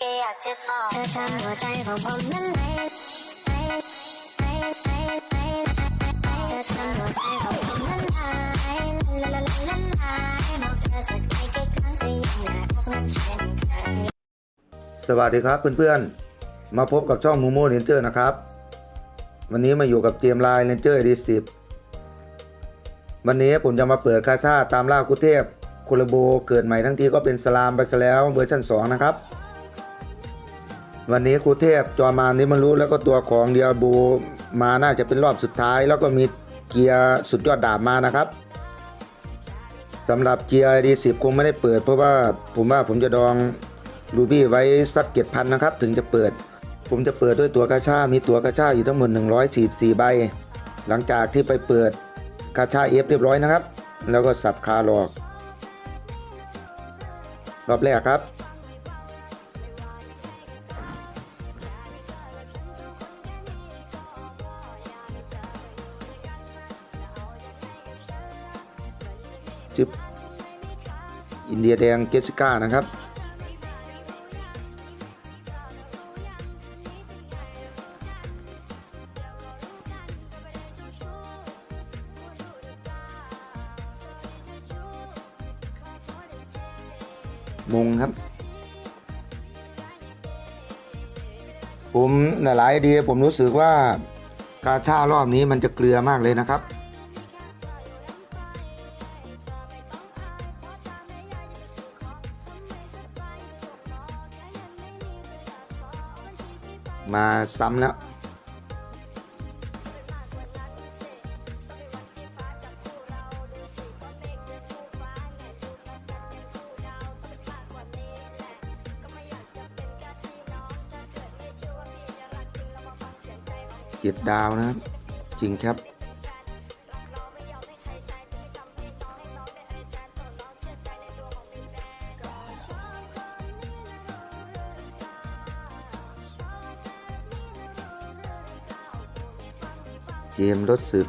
แค่อยากจะบอกเธอทำหัวใจของผมนั้นไหลไหลไหลไหลไหลเธอทำหัวใจของผมนั้นไหลละละละละละบอกเธอสักกี่ครั้งก็ยังอยากพบมันเช่นเคยสวัสดีครับเพื่อนๆ มาพบกับช่องมูโม่เรนเจอร์นะครับ วันนี้มาอยู่กับเกมไลน์เรนเจอร์ดีสิบวันนี้ผมจะมาเปิดคาชาตามล่าคุเทพโคลโบเกิดใหม่ทั้งทีก็เป็นสลามไปซะแล้วเวอร์ชัน2 นะครับ วันนี้คุเทพจอมานนิมันรู้แล้วก็ตัวของเดียโบมาน่าจะเป็นรอบสุดท้าย แล้วก็มีเกียร์สุดยอดดาบมานะครับสำหรับเกียร์ดีสิบคงไม่ได้เปิด เพราะว่าผมว่าผมจะดองรูบี้ไว้สักเจ็ดพันนะครับ ถึงจะเปิด ผมจะเปิดด้วยตัวกาชามีตัวกาชาอยู่ทั้งหมด144 ใบ หลังจากที่ไปเปิดกาชาเอฟเรียบร้อยนะครับ แล้วก็สับคาหลอก รอบแรกครับ อินเดียแดงเจสสิก้านะครับมงครับ ผมหลายๆดีผมรู้สึกว่ากาชารอบนี้มันจะเกลือมากเลยนะครับ มาซ้ำแล้ว เจ็ดดาวนะครับ จริงครับ เกมรถสืบ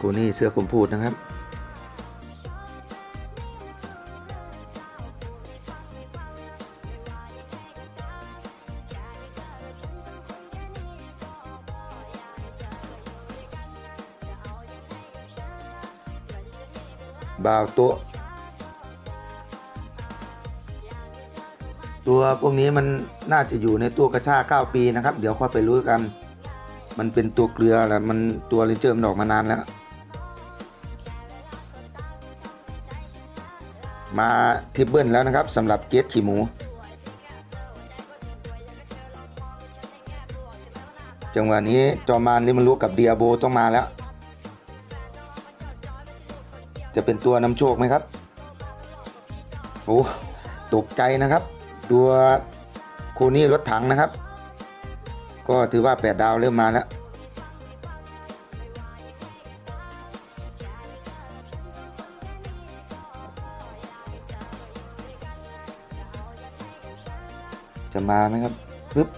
กูนี่เสื้อผมพูดนะครับาวตัว ตัวพวกนี้มันน่าจะอยู่ในตัวกระชา9ปีนะครับ เดี๋ยวค่อยไปรู้กัน มันเป็นตัวเกลือแหละมันตัวเรนเจอร์มันออกมานานแล้ว มาทิปเบิลแล้วนะครับสำหรับเกตขี่หมู จังหวะนี้จอมานลิมันรู้กับเดียโบต้องมาแล้ว จะเป็นตัวนำโชคไหมครับโอ้ตกใจนะครับ ตัวคูนี่รถถังนะครับ ก็ถือว่า 8 ดาวเริ่มมาแล้ว จะมาไหมครับปึ๊บ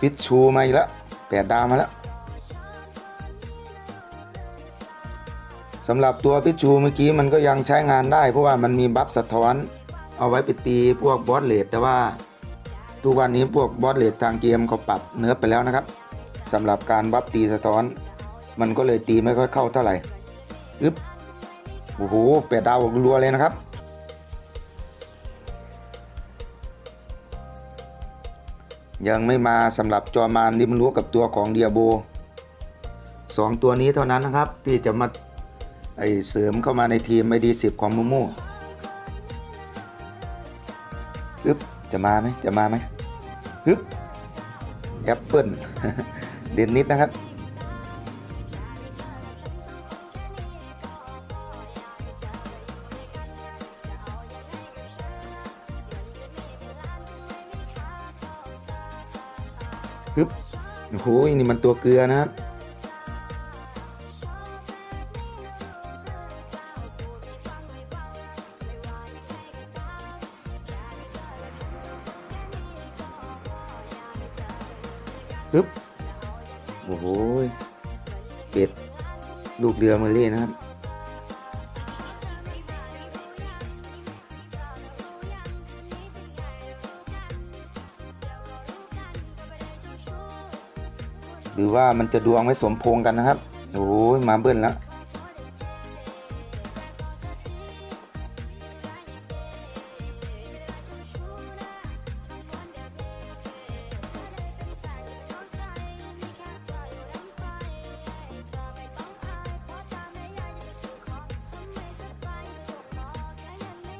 ฟิตชูมาอีกแล้วแปดดาวมาแล้ว สำหรับตัวพิชูเมื่อกี้มันก็ยังใช้งานได้ เพราะว่ามันมีบัฟสะท้อน เอาไว้ไปตีพวกบอสเลดแต่ว่าทุกวันนี้พวกบอสเลดทางเกมเขาปรับเนื้อไปแล้วนะครับสำหรับการบัฟตีสะท้อน มันก็เลยตีไม่ค่อยเข้าเท่าไหร่อึ๊บโอ้โหแปดดาวรัวเลยนะครับยังไม่มาสำหรับจอมานดิมรู้กับตัวของเดียโบสองตัวนี้เท่านั้นนะครับ ที่จะมา ไอเสริมเข้ามาในทีมไอดีสิบของมูมูฮึบจะมาไหมจะมาไหมฮึบแอปเปิลเด่นนิดนะครับฮึบโอ้โหนี่มันตัวเกลือนะครับ ปึ๊บโอ้โหเป็ดลูกเรือมาเล่นะครับ หรือว่ามันจะดวงไม่สมพงกันนะครับ โอ้ยมาเบิ้ลแล้ว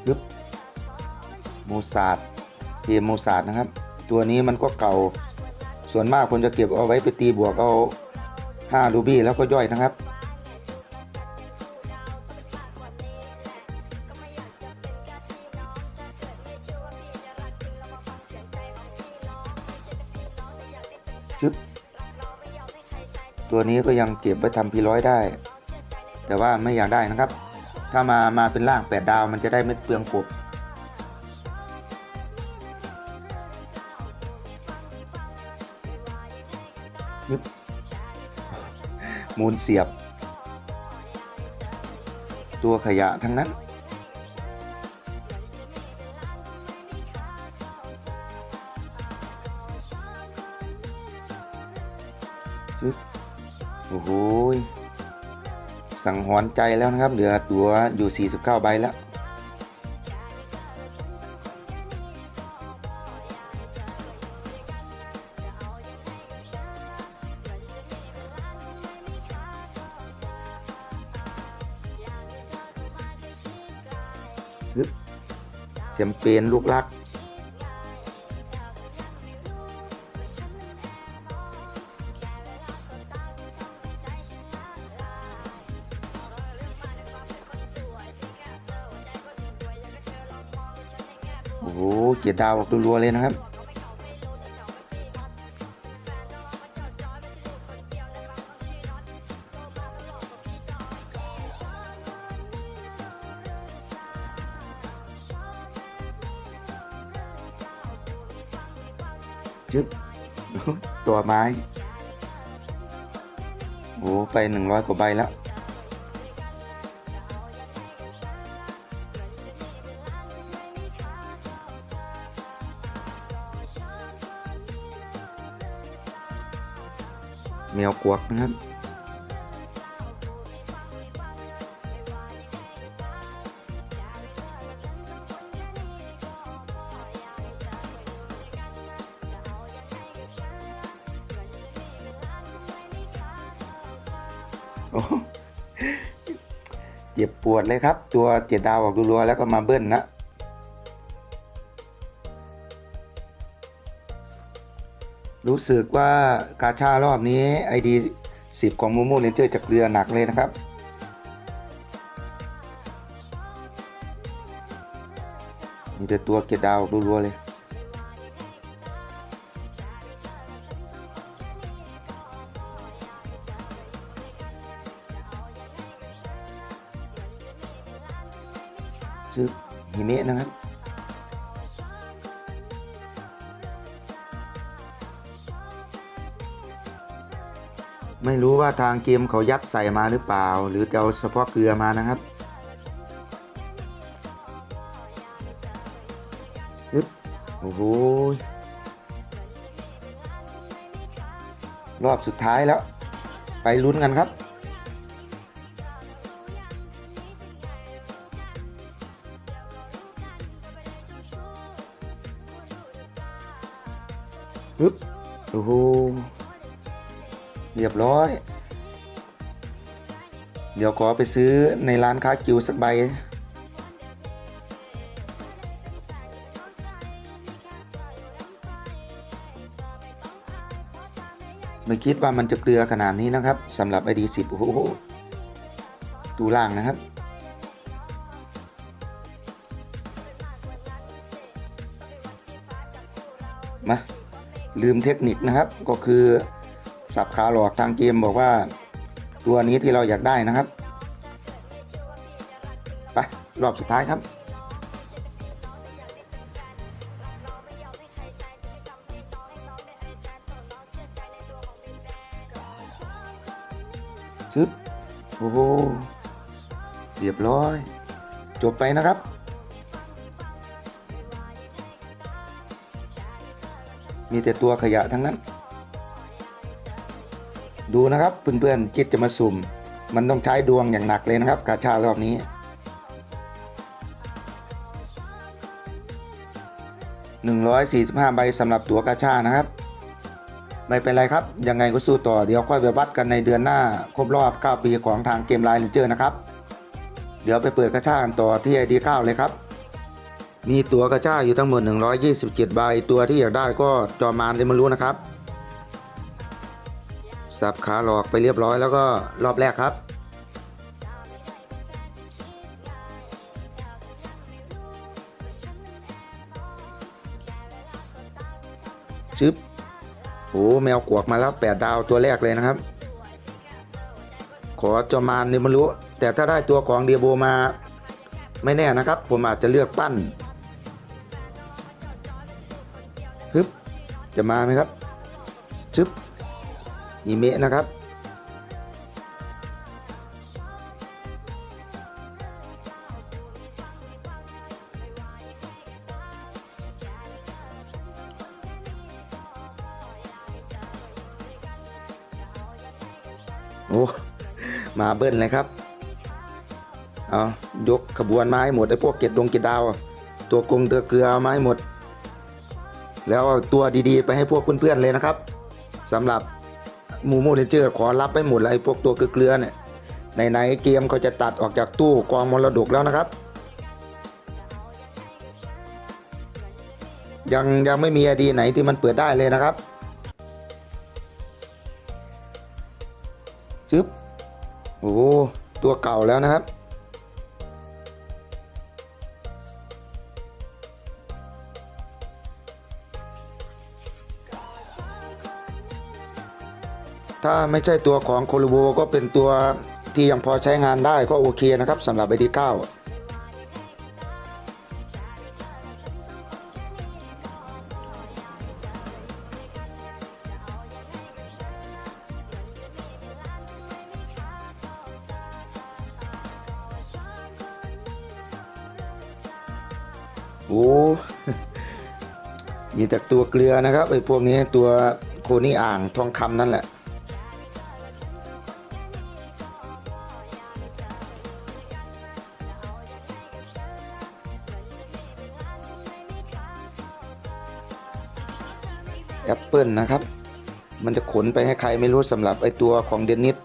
ปึ๊บโมซาดเทียมโมซาดนะครับ ตัวนี้มันก็เก่า ส่วนมากคนจะเก็บเอาไว้ไปตีบวกเอา5รูบี้แล้วก็ย่อยนะครับ ชึบ ตัวนี้ก็ยังเก็บไว้ทำพีร้อยได้ แต่ว่าไม่อยากได้นะครับ ถ้ามามาเป็นล่าง 8 ดาวมันจะได้ไม่เปลืองกบมูลเสียบ ตัวขยะทั้งนั้น โอ้โห สังหรณ์ใจแล้วนะครับ เหลือตัวอยู่ 49 ใบแล้วฮึบแชมเปญลูกรัก ดาวออกรัวๆเลยนะครับ จึ๊บ ตัวไม้ โอ้ ไปหนึ่งร้อยกว่าใบแล้ว แมวกวักนะครับ เจ็บปวดเลยครับ ตัวเจ็ดดาวออกรัวๆแล้วก็มาเบิ้ลนะ รู้สึกว่ากาชารอบนี้ ID 10 ของมูมูเลนเจอร์จากเรือหนักเลยนะครับมีแต่ตัวเกตดาวรัวๆเลยซึหิเมะนะครับ ไม่รู้ว่าทางเกมเขายัดใส่มาหรือเปล่า หรือจะเอาเฉพาะเกลือมานะครับยึบโอ้โหรอบสุดท้ายแล้ว ไปลุ้นกันครับ ปึ๊บ โอ้โห เรียบร้อย เดี๋ยวขอไปซื้อในร้านค้ากิวสักใบ ไม่คิดว่ามันจะเกลือขนาดนี้นะครับสำหรับ ID 10โอ้โหตูล่างนะครับมาลืมเทคนิคนะครับก็คือ สับขาหลอกทางเกมบอกว่า ตัวนี้ที่เราอยากได้นะครับไปรอบสุดท้ายครับซึบโอ้โหเรียบร้อย จบไปนะครับ มีแต่ตัวขยะทั้งนั้น ดูนะครับเพื่อนๆคิดจะมาสุ่ม มันต้องใช้ดวงอย่างหนักเลยนะครับกาชารอบนี้ 145 ใบสำหรับตั๋วกาชานะครับ ไม่เป็นไรครับ ยังไงก็สู้ต่อเดี๋ยวค่อยไปวัดกันในเดือนหน้า ครบรอบ 9 ปีของทางเกมไลน์เลนเจอร์นะครับ เดี๋ยวไปเปิดกระชากันต่อที่ ID 9เลยครับมีตั๋วกระชาอยู่ทั้งหมด 127 ใบ ตัวที่อยากได้ก็จอมานเลยมารู้นะครับ สับขาหลอกไปเรียบร้อยแล้วก็รอบแรกครับ ชึบโอ้แมวกวกมาแล้ว8ดาวตัวแรกเลยนะครับ ขอจอมานนี่ไม่รู้ แต่ถ้าได้ตัวของเดียโบมาไม่แน่นะครับ ผมอาจจะเลือกปั้นฮึบจะมาไหมครับชึบ อีเมะนะครับ โอ้ มาเบิ้ลเลยครับ เอายกขบวนมาให้หมดไอ้พวกเกตดงเกตดาว ตัวกงเตือเกลือเอามาให้หมด แล้วเอาตัวดีๆ ไปให้พวกเพื่อนๆเลยนะครับสำหรับ มูมูเรนเจอร์ขอรับไปหมดเลยพวกตัวเกลือเนี่ยไหนๆเกมเขาจะตัดออกจากตู้กองมรดกแล้วนะครับ ยังยังไม่มีไอดีไหนที่มันเปิดได้เลยนะครับชึบโอ้ตัวเก่าแล้วนะครับ ถ้าไม่ใช่ตัวของโคลูโบก็เป็นตัวที่ยังพอใช้งานได้ก็โอเคนะครับสำหรับไอดีเก้าโอ้มีแต่ตัวเกลือนะครับไอ้พวกนี้ตัวโคนี่อ่างทองคำนั่นแหละ ลนะครับ มันจะขนไปให้ใครไม่รู้สำหรับไอตัวของเดนนิส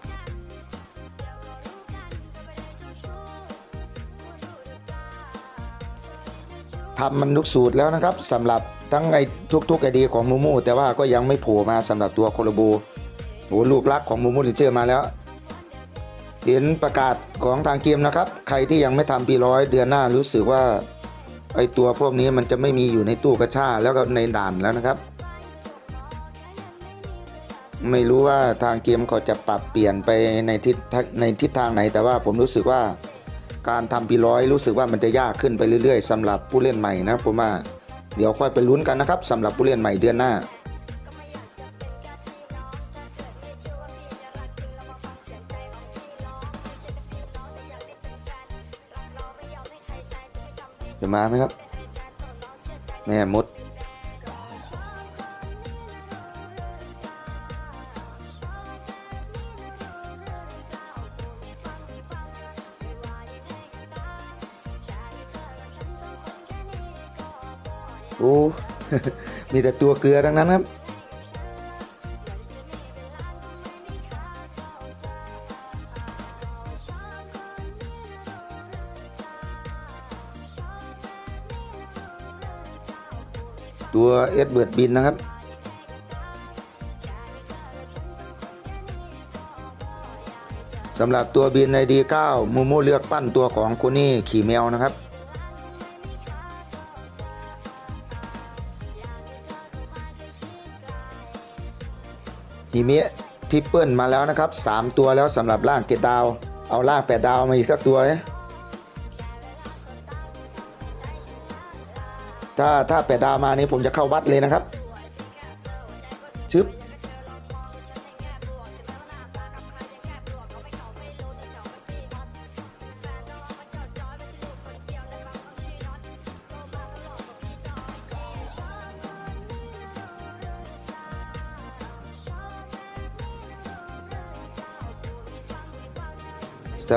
ทำมันทุกสูตรแล้วนะครับสำหรับทั้งไอทุกๆไอดีของมูมูแต่ว่าก็ยังไม่โผล่มาสำหรับตัวโคโลโบโอ้ลูกรักของมูมูลิเจอร์มาแล้ว เห็นประกาศของทางเกมนะครับ ใครที่ยังไม่ทำปีร้อยเดือนหน้ารู้สึกว่าไอตัวพวกนี้มันจะไม่มีอยู่ในตู้กระชาแล้วก็ในด่านแล้วนะครับ ไม่รู้ว่าทางเกมเขาจะปรับเปลี่ยนไปในทิศในทิศทางไหน แต่ว่าผมรู้สึกว่าการทำปีร้อยรู้สึกว่ามันจะยากขึ้นไปเรื่อยๆสำหรับผู้เล่นใหม่นะผมว่าเดี๋ยวค่อยไปลุ้นกันนะครับสำหรับผู้เล่นใหม่เดือนหน้าจะมาไหมครับ แม่มด อ้ มีแต่ตัวเกลือทั้งนั้นครับ ตัวเอ็ดเบิร์ดบินนะครับสำหรับตัวบินในดี9มูมูเลือกปั้นตัวของคนนี้ขี่แมวนะครับ ทีเมะทิปเปิลมาแล้วนะครับ 3 ตัวแล้วสำหรับล่างเกตดาว เอาล่าง 8 ดาวมาอีกสักตัวนะถ้าถ้า 8 ดาวมานี้ผมจะเข้าวัดเลยนะครับชึบ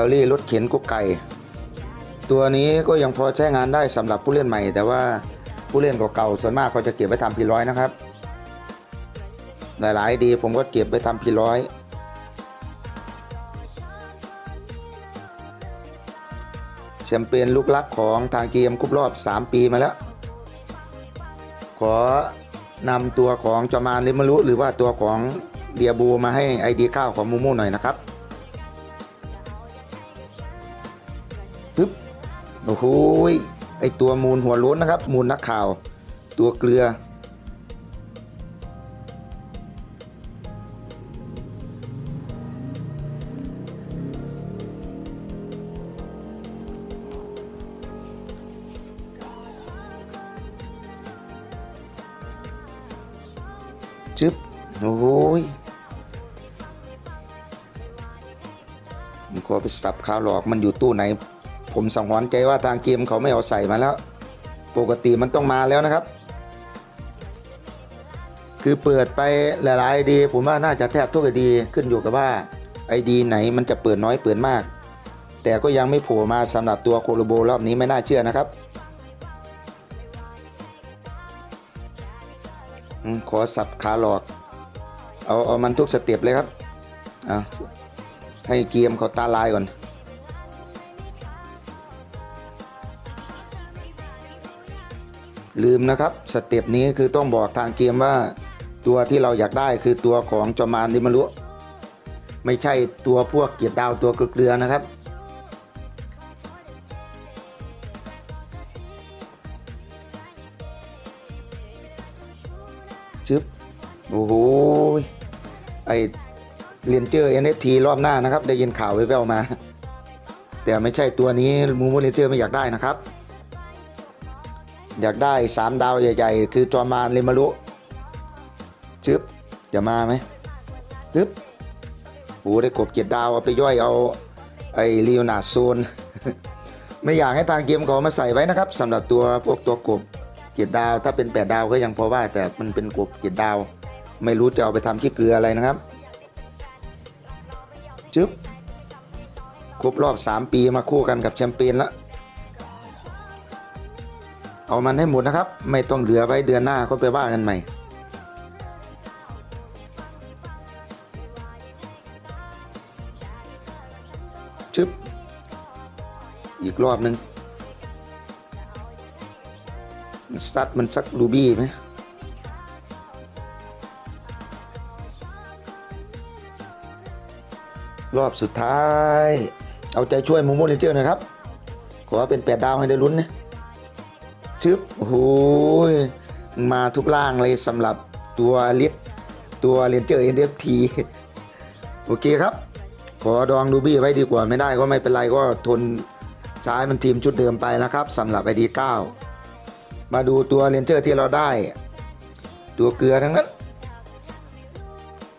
สตอรี่รถเข็นกุ๊กไก่ ตัวนี้ก็ยังพอใช้งานได้สำหรับผู้เล่นใหม่ แต่ว่าผู้เล่นเก่าๆส่วนมากเขาจะเก็บไว้ทำพีร้อยนะครับ หลายๆดีผมก็เก็บไว้ทำพีร้อยแชมเปญลูกลักของทางเกมครบรอบ 3 ปีมาแล้ว ขอนำตัวของจอมานลิมารุหรือว่าตัวของเดียบูมาให้ไอดีข้าวของมูมูหน่อยนะครับ โอ้โหไอตัวมูลหัวล้นนะครับ มูลนักข่าว ตัวเกลือ จึ๊บโอ้ยมันก็ไปสับข้าวหลอกมันอยู่ตู้ไหน ผมสังหรณ์ใจว่าทางเกมเขาไม่เอาใส่มาแล้ว ปกติมันต้องมาแล้วนะครับ คือเปิดไปหลายๆไอดี ผมว่าน่าจะแทบทุกไอดีขึ้นอยู่กับว่าไอดีไหนมันจะเปิดน้อยเปิดมาก แต่ก็ยังไม่โผล่มาสำหรับตัวโคโลโบรอบนี้ไม่น่าเชื่อนะครับขอสับขาหลอกเอาเอามันทุกสเต็ปเลยครับ ให้เกียมเขาตาลายก่อน ลืมนะครับสเต็ปนี้คือต้องบอกทางเกมว่า ตัวที่เราอยากได้คือตัวของจอมานดิมารุไม่ใช่ตัวพวกเกียรติดาวตัวเกลือนะครับ ชึบ โอ้โหไอเรียนเจอร์ NFT รอบหน้านะครับ ได้ยินข่าวแว่วๆมา แต่ไม่ใช่ตัวนี้มูมูเรนเจอร์ไม่อยากได้นะครับ อยากได้ 3 ดาวใหญ่ๆ คือจอมานเลมารุชึบจะมาไหมชึบโอ้ได้กบเกียรดาวเอาไปย่อยเอาไอลีโอนาร์ดโซน ไม่อยากให้ทางเกมเขามาใส่ไว้นะครับสำหรับตัวพวกตัวกบเกียรดาว ถ้าเป็น8ดาวก็ยังพอว่า แต่มันเป็นกบเกียรดาว ไม่รู้จะเอาไปทำขี้เกลืออะไรนะครับจึ๊บครบรอบ 3 ปีมาคู่กันกับแชมเปี้ยนแล้ว เอามันให้หมดนะครับ ไม่ต้องเหลือไว้เดือนหน้าก็ไปว่ากันใหม่ ชึบ อีกรอบหนึ่งสตัดมันสักรูบี้ไหมรอบสุดท้าย เอาใจช่วยมูมูเลนเจอร์นะครับ ขอเป็น8ดาวให้ได้ลุ้นนะ ชึบโอ้ยมาทุกล่างเลยสำหรับตัวลิฟตัวเรนเจอร์ NFT โอเคครับ ขอดองดูบี้ไว้ดีกว่าไม่ได้ก็ไม่เป็นไรก็ทนใช้มันทีมชุดเดิมไปนะครับสำหรับไอดี9มาดูตัวเรนเจอร์ที่เราได้ ตัวเกลือทั้งนั้น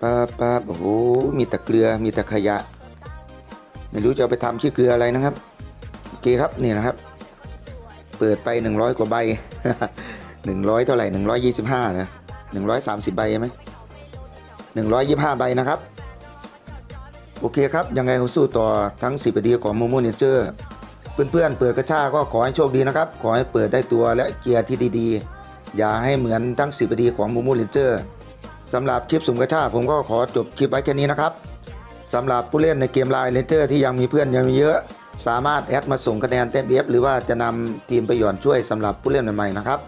ป๊าป๊าโอ้โหมีแต่เกลือมีแต่ขยะ ไม่รู้จะไปทำชื่อเกลืออะไรนะครับ โอเคครับนี่นะครับ เปิดไป 100 กว่าใบ 100 เท่าไหร่ 125นะ130 ใบใช่ไหม125 ใบนะครับ โอเคครับ ยังไงเราสู้ต่อทั้ง 10ปีของโมโมเนเจอร์เพื่อนๆ เปิดกระชาก็ขอให้โชคดีนะครับ ขอให้เปิดได้ตัวและเกียร์ที่ดีๆ อย่าให้เหมือนทั้ง 10ปีของโมโมเนเจอร์สำหรับคลิปสุ่มกระชาผมก็ขอจบคลิปไว้แค่นี้นะครับสำหรับผู้เล่นในเกมไลน์เลนเจอร์ที่ยังมีเพื่อนยังมีเยอะ สามารถแอดมาส่งคะแนนเต็มเอฟหรือว่าจะนำทีมไปหย่อนช่วยสำหรับผู้เล่นใหม่ๆนะครับ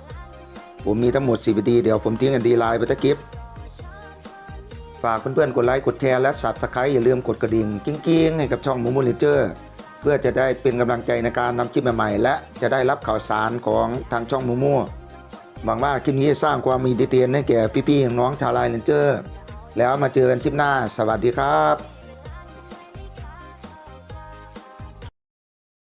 ผมมีทั้งหมด4ปีเดี๋ยวผมทิ้งกันดีไลน์ไปตะกิฟฝากเพื่อนๆกดไลค์กดแชร์และ Subscribe อย่าลืมกดกระดิ่งกิ้งๆให้กับช่องมูมูลิเจอร์เพื่อจะได้เป็นกำลังใจในการนำคลิปใหม่ๆและจะได้รับข่าวสารของทางช่องมูมูหวังว่าคลิปนี้จะสร้างความมีดีเตียนให้แก่พี่ๆน้องชาวไลน์เลนเจอร์แล้วมาเจอกันคลิปหน้า สวัสดีครับ